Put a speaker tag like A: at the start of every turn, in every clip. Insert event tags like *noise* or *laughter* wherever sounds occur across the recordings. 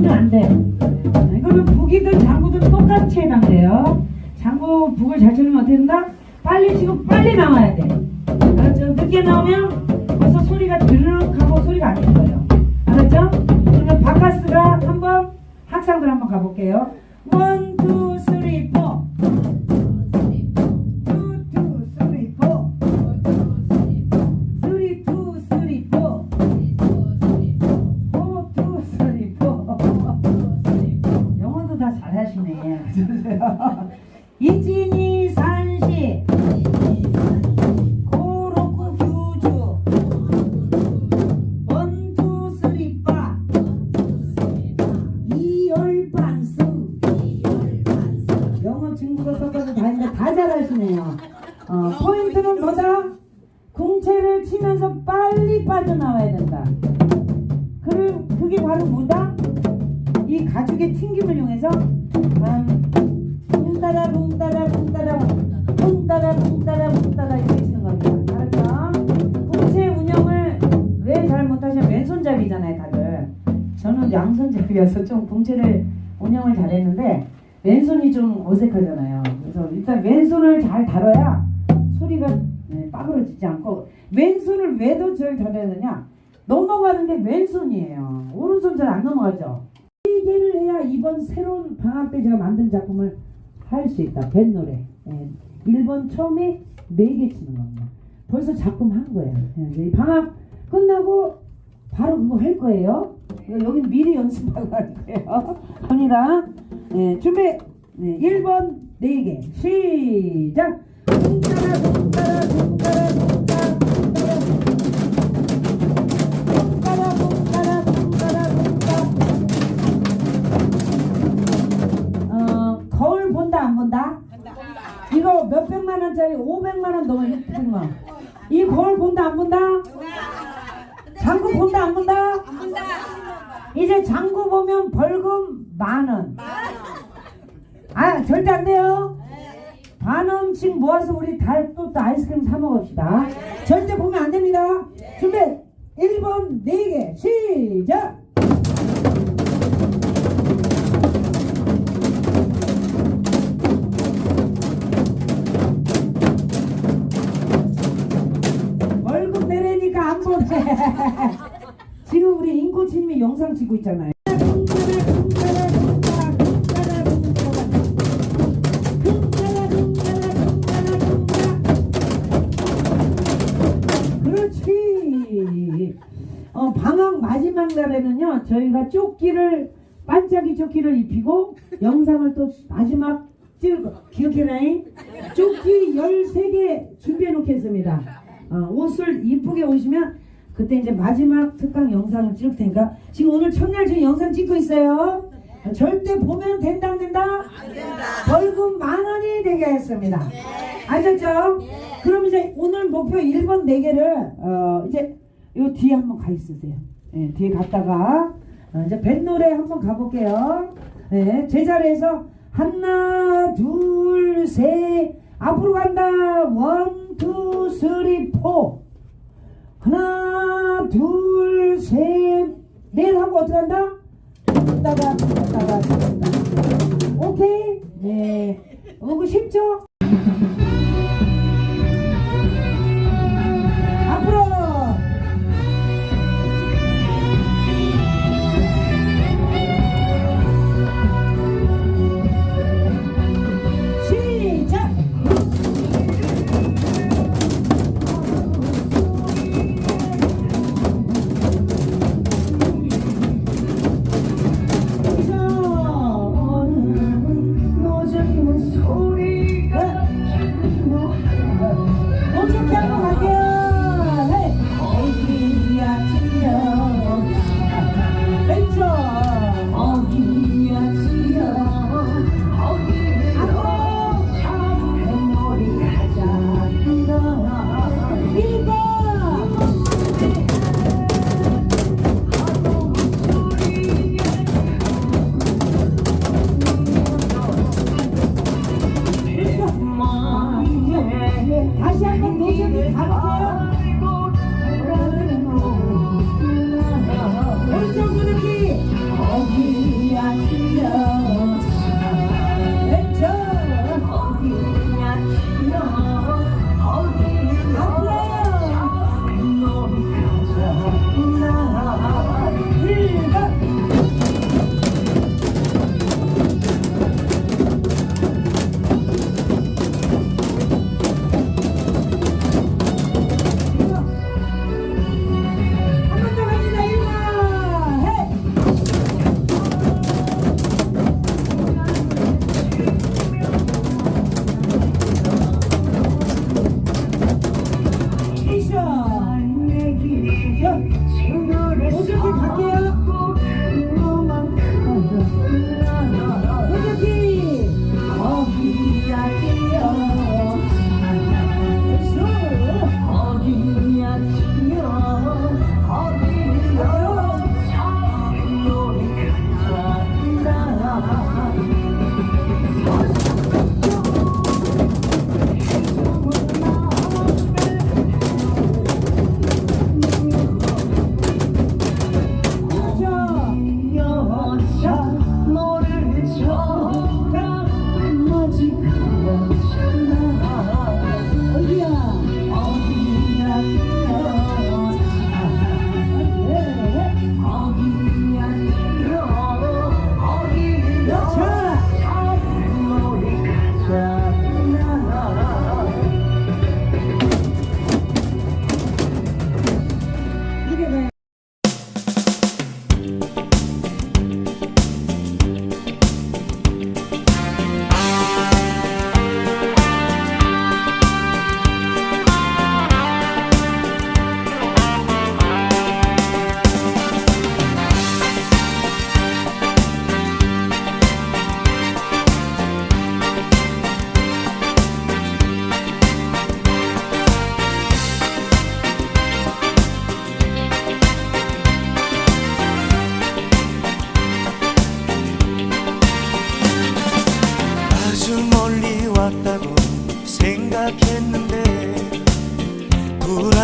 A: 치면 안 돼. 네, 이거는 북이든 장구든 똑같이 해당돼요. 장구 북을 잘 치면 어떻게 된다? 빨리 치고 빨리 나와야 돼. 알았죠? 늦게 나오면 벌써 소리가 드르륵하고 소리가 안 들려요. 알았죠? 그러면 바카스가 한번 학생들 한번 가볼게요. 원, 투, 음, 붕따라 붕따라 붕따라 붕따라 붕따라 붕따라 이렇게 치는 겁니다. 알았죠? 공채 운영을 왜 잘 못하시면 왼손잡이잖아요 다들. 저는 양손잡이여서 좀 공채를 운영을 잘했는데 왼손이 좀 어색하잖아요. 그래서 일단 왼손을 잘 다뤄야 소리가 네, 빠그러지지 않고 왼손을 왜 더 잘 다뤄야 되냐? 넘어가는 게 왼손이에요. 오른손 잘 안 넘어가죠. 이 개를 해야 이번 새로운 방학 때 제가 만든 작품을 할 수 있다. 뱃노래. 예. 1번 처음에 4개 치는 겁니다. 벌써 작품 한 거예요. 예, 방학 끝나고 바로 그거 할 거예요. 여기 미리 연습하고 할 거예요. *laughs* 갑니다. 예, 준비. 네, 1번 4개. 시작. 쿵따라 쿵따라 쿵따라 본다? 이거 몇 백만 원짜리 500만 원 넘어 600만 원. 이 거울 본다 안 본다? 장구 본다 안 본다? 이제 장구 보면 벌금 만 원. 아 절대 안 돼요. 만 원씩 모아서 우리 달또 또 아이스크림 사 먹읍시다. 절대 보면 안 됩니다. 준비 1번 4개 시작. *laughs* 지금 우리 인코치님이 영상 찍고 있잖아요. 그렇지. 어, 방학 마지막 날에는요, 저희가 조끼를, 반짝이 조끼를 입히고, 영상을 또 마지막 찍을 거, 기억해라잉? 조끼 13개 준비해 놓겠습니다. 어, 옷을 이쁘게 오시면, 그때 이제 마지막 특강 영상을 찍을 테니까, 지금 오늘 첫날 저희 영상 찍고 있어요. 어, 절대 보면 된다, 안 된다? 안 된다. 벌금 만 원이 되게 했습니다. 아셨죠? 그럼 이제 오늘 목표 1번 4개를, 어, 이제 요 뒤에 한번 가 있으세요. 예, 뒤에 갔다가, 어, 이제 뱃노래 한번 가볼게요. 예, 제자리에서 하나, 둘, 셋, 앞으로 간다. 원, 투, 쓰리, 포. 하나, 둘, 셋, 넷 하고 어떻게 한다? 갔다가, 갔다가. 오케이? 네. 어, 그거 쉽죠?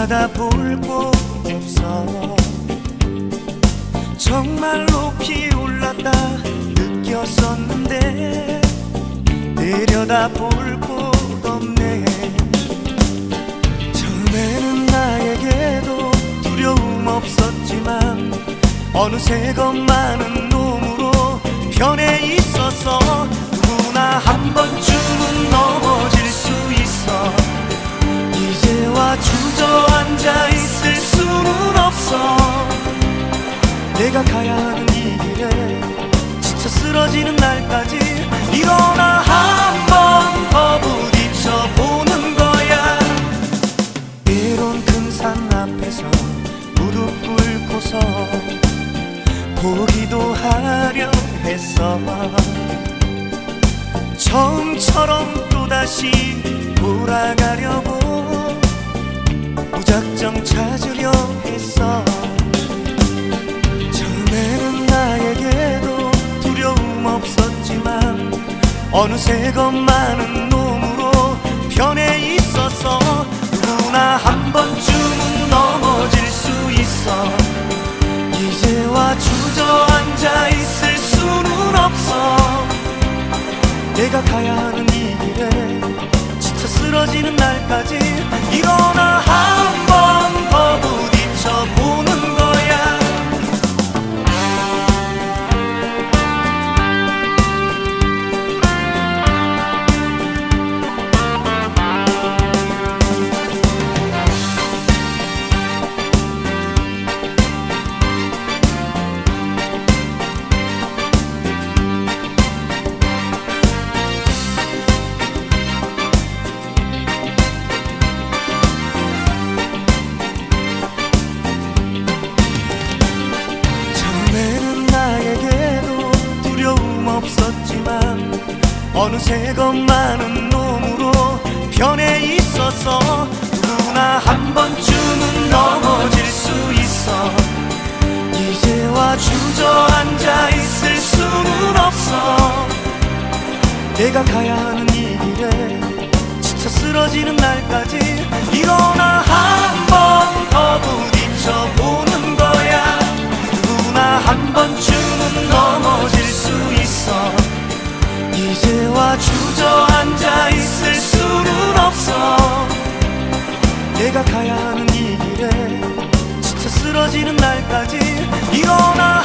B: 내려다볼 곳 없어 정말 높이 올랐다 느꼈었는데 내려다볼 곳 없네. 처음에는 나에게도 두려움 없었지만 어느새 겁많은 놈으로 변해 있어서 누구나 한 번쯤은 넘 이제와 주저앉아 있을 수는 없어. 내가 가야 하는 이 길에 지쳐 쓰러지는 날까지 일어나 한 번 더 부딪혀 보는 거야. 때론 큰산 앞에서 무릎 꿇고서 보기도 하려 했어. 처음처럼 또다시 돌아가려고 정 찾으려 했어. 처음에는 나에게도 두려움 없었지만 어느새 겁많은 놈으로 변해 있어서 누구나 한 번쯤은 넘어질 수 있어. 이제와 주저앉아 있을 수는 없어. 내가 가야 하는 이 길에 지쳐 쓰러지는 날까지 일어나 내가 가야 하는 이 길에 지쳐 쓰러지는 날까지 일어나 한 번 더 부딪혀 보는 거야. 누구나 한 번쯤은 넘어질 수 있어. 이제와 주저앉아 있을 수는 없어. 내가 가야 하는 이 길에 지쳐 쓰러지는 날까지 일어나